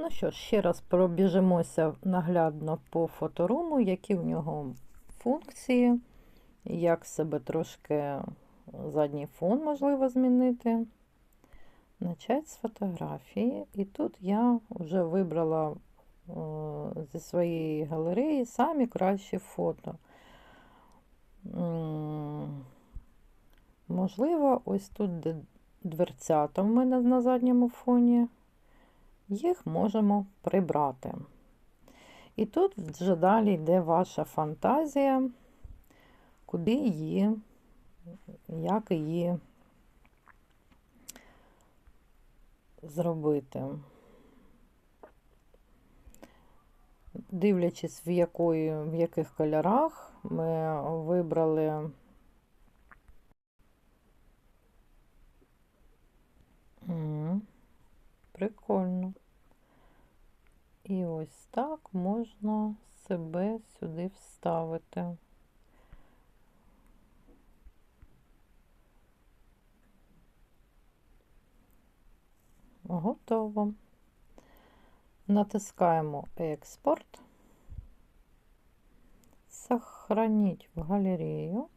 Ну що ж, ще раз пробіжимося наглядно по фоторуму, які в нього функції, як себе трошки задній фон можливо змінити. Начать з фотографії. І тут я вже вибрала о, зі своєї галереї самі кращі фото. Можливо, ось тут де дверцята в мене на задньому фоні. Їх можемо прибрати. І тут вже далі йде ваша фантазія, куди її, як її зробити. Дивлячись, в, якої, в яких кольорах ми вибрали Прикольно. І ось так можна себе сюди вставити. Готово. Натискаємо експорт. Сохранить в галерею.